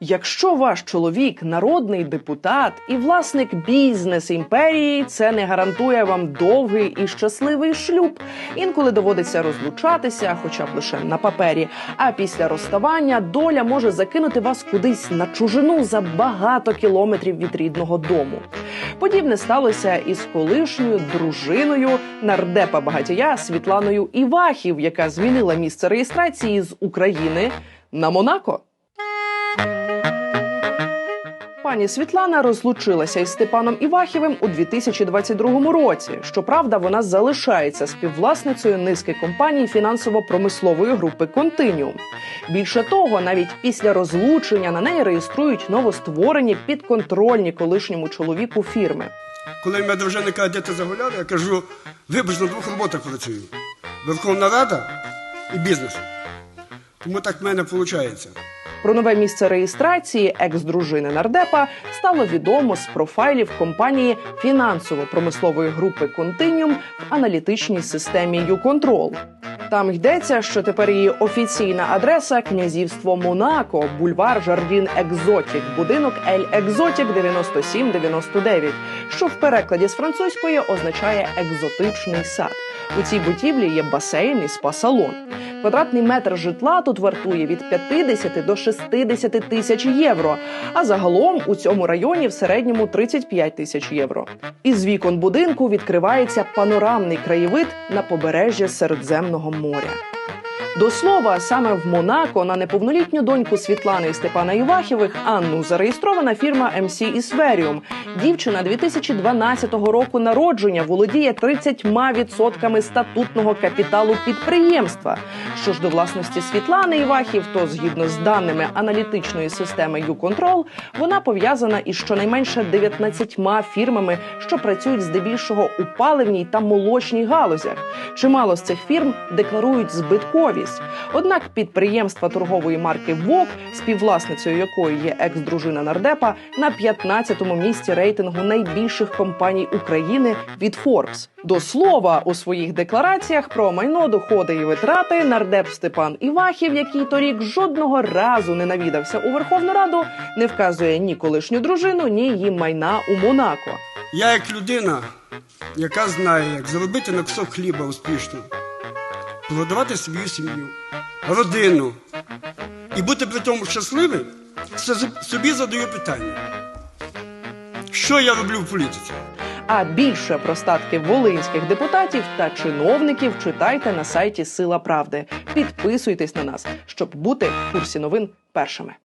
Якщо ваш чоловік народний депутат і власник бізнес імперії, це не гарантує вам довгий і щасливий шлюб. Інколи доводиться розлучатися, хоча б лише на папері. А після розставання доля може закинути вас кудись на чужину за багато кілометрів від рідного дому. Подібне сталося із колишньою дружиною нардепа багатія Світланою Івахів, яка змінила місце реєстрації з України на Монако. Пані Світлана розлучилася із Степаном Івахівим у 2022 році. Щоправда, вона залишається співвласницею низки компаній фінансово-промислової групи Континіум. Більше того, навіть після розлучення на неї реєструють новостворені підконтрольні колишньому чоловіку фірми. Коли мене дружина каже, де ти загуляли, я кажу, вибач, на двох роботах працюю. Верховна Рада і бізнес. Тому так в мене виходить. Про нове місце реєстрації екс-дружини нардепа стало відомо з профайлів компанії фінансово-промислової групи Континіум в аналітичній системі «Юконтрол». Там йдеться, що тепер її офіційна адреса князівство Монако, бульвар Жардін Екзотік, будинок Ель Екзотік 9799, що в перекладі з французької означає екзотичний сад. У цій будівлі є басейн і спа-салон. Квадратний метр житла тут вартує від 50 до 60 тисяч євро. А загалом у цьому районі в середньому 35 тисяч євро. Із вікон будинку відкривається панорамний краєвид на побережжя Середземного моря. До слова, саме в Монако на неповнолітню доньку Світлани і Степана Івахівих Анну зареєстрована фірма MC Ісверіум. Дівчина 2012 року народження володіє 30% статутного капіталу підприємства. Що ж до власності Світлани Івахів, то згідно з даними аналітичної системи «Юконтрол», вона пов'язана із щонайменше 19 фірмами, що працюють здебільшого у паливній та молочній галузях. Чимало з цих фірм декларують збитковість. Однак підприємства торгової марки ВОК, співвласницею якої є екс-дружина нардепа, на 15-му місці рейтингу найбільших компаній України від Forbes. До слова, у своїх деклараціях про майно, доходи і витрати нардеп Степан Івахів, який торік жодного разу не навідався у Верховну Раду, не вказує ні колишню дружину, ні її майна у Монако. Я як людина, яка знає, як заробити на кусок хліба успішно, прогодувати свою сім'ю, родину і бути при тому щасливим, собі задаю питання. Що я роблю в політиці? А більше про статки волинських депутатів та чиновників читайте на сайті Сила Правди. Підписуйтесь на нас, щоб бути в курсі новин першими.